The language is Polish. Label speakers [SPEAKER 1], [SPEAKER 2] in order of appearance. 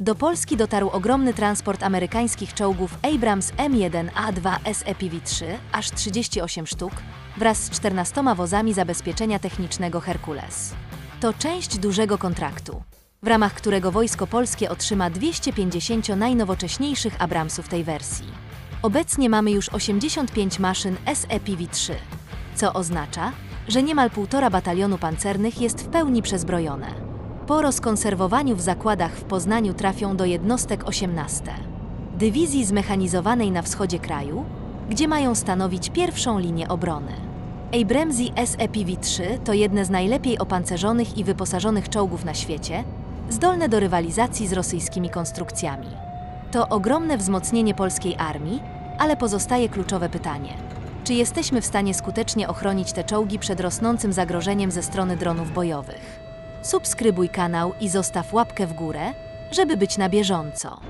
[SPEAKER 1] Do Polski dotarł ogromny transport amerykańskich czołgów Abrams M1A2 SEPV-3, aż 38 sztuk, wraz z 14 wozami zabezpieczenia technicznego Herkules. To część dużego kontraktu, w ramach którego Wojsko Polskie otrzyma 250 najnowocześniejszych Abramsów tej wersji. Obecnie mamy już 85 maszyn SEPV-3, co oznacza, że niemal półtora batalionu pancernych jest w pełni przezbrojone. Po rozkonserwowaniu w zakładach w Poznaniu trafią do jednostek 18. Dywizji zmechanizowanej na wschodzie kraju, gdzie mają stanowić pierwszą linię obrony. Abramsi SEPV-3 to jedne z najlepiej opancerzonych i wyposażonych czołgów na świecie, zdolne do rywalizacji z rosyjskimi konstrukcjami. To ogromne wzmocnienie polskiej armii, ale pozostaje kluczowe pytanie. Czy jesteśmy w stanie skutecznie ochronić te czołgi przed rosnącym zagrożeniem ze strony dronów bojowych? Subskrybuj kanał i zostaw łapkę w górę, żeby być na bieżąco.